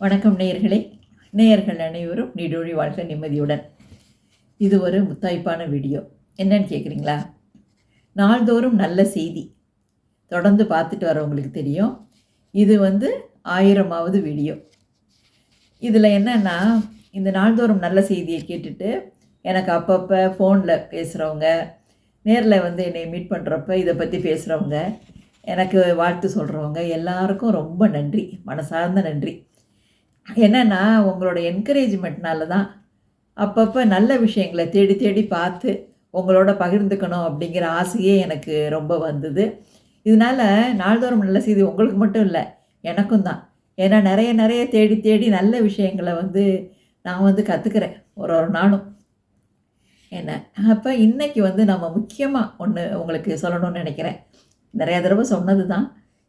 வணக்கம் நேயர்களே. நேயர்கள் அனைவரும் நீடோழி வாழ்க நிம்மதியுடன். இது ஒரு முத்தாய்ப்பான வீடியோ. என்னன்னு கேட்குறீங்களா நாள்தோறும் நல்ல செய்தி. தொடர்ந்து பார்த்துட்டு வரவங்களுக்கு தெரியும். இது வந்து ஆயிரமாவது வீடியோ. இதில் என்னென்னா இந்த நாள்தோறும் நல்ல செய்தியை கேட்டுட்டு எனக்கு அப்பப்போ ஃபோனில் பேசுகிறவங்க நேரில் வந்து என்னை மீட் பண்ணுறப்ப இதை பற்றி பேசுகிறவங்க எனக்கு வாழ்த்து சொல்கிறவங்க எல்லாருக்கும் ரொம்ப நன்றி. மனசார்ந்த நன்றி. என்னென்னா உங்களோட என்கரேஜ்மெண்ட்னால தான் அப்பப்போ நல்ல விஷயங்களை தேடி தேடி பார்த்து உங்களோட பகிர்ந்துக்கணும் அப்படிங்கிற ஆசையே எனக்கு ரொம்ப வந்தது. இதனால் நாள்தோறும் நல்ல செய்தி உங்களுக்கு மட்டும் இல்லை எனக்கும் தான். ஏன்னா நிறைய நிறைய தேடி தேடி நல்ல விஷயங்களை வந்து நான் வந்து கற்றுக்கிறேன் ஒரு ஒரு நாளும். என்ன? அப்போ இன்றைக்கி வந்து நம்ம முக்கியமாக ஒன்று உங்களுக்கு சொல்லணும்னு நினைக்கிறேன். நிறையா தடவை சொன்னது தான்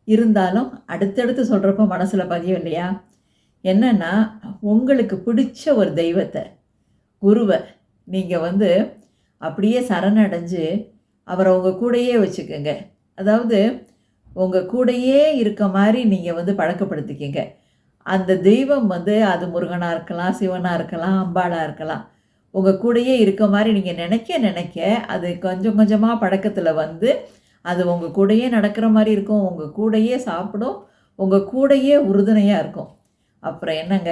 இருந்தாலும் அடுத்தடுத்து சொல்கிறப்ப மனசில் பதியும் இல்லையா? என்னென்னா உங்களுக்கு பிடிச்ச ஒரு தெய்வத்தை குருவை நீங்கள் வந்து அப்படியே சரணடைஞ்சு அவரை உங்கள் கூடயே வச்சுக்கோங்க. அதாவது உங்கள் கூடயே இருக்க மாதிரி நீங்கள் வந்து பழக்கப்படுத்திக்கங்க. அந்த தெய்வம் வந்து அது முருகனாக இருக்கலாம் சிவனாக இருக்கலாம் அம்பாளாக இருக்கலாம். உங்கள் கூடயே இருக்க மாதிரி நீங்கள் நினைக்க நினைக்க அது கொஞ்சம் கொஞ்சமாக பழக்கத்தில் வந்து அது உங்கள் கூடயே நடக்கிற மாதிரி இருக்கும் உங்கள் கூடயே சாப்பிடும் உங்கள் கூடையே உறுதுணையாக இருக்கும். அப்புறம் என்னங்க?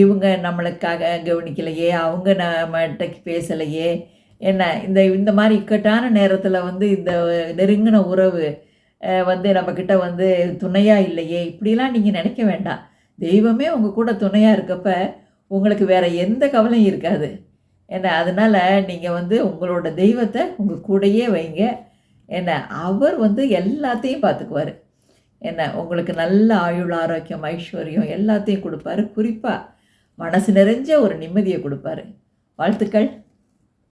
இவங்க நம்மளுக்காக கவனிக்கலையே அவங்க நம்மகிட்ட பேசலையே. என்ன இந்த இந்த மாதிரி இக்கட்டான நேரத்தில் வந்து இந்த நெருங்கின உறவு வந்து நம்மக்கிட்ட வந்து துணையாக இல்லையே. இப்படிலாம் நீங்கள் நினைக்க வேண்டாம். தெய்வமே உங்கள் கூட துணையாக இருக்கப்ப உங்களுக்கு வேறு எந்த கவலையும் இருக்காது. என்ன அதனால் நீங்கள் வந்து உங்களோட தெய்வத்தை உங்கள் கூடயே வைங்க. என்ன அவர் வந்து எல்லாத்தையும் பார்த்துக்குவார் என்ன உங்களுக்கு நல்ல ஆயுள் ஆரோக்கியம் ஐஸ்வர்யம் எல்லாத்தையும் கொடுப்பாரு. குறிப்பாக மனசு நிறைஞ்ச ஒரு நிம்மதியை கொடுப்பாரு. வாழ்த்துக்கள்.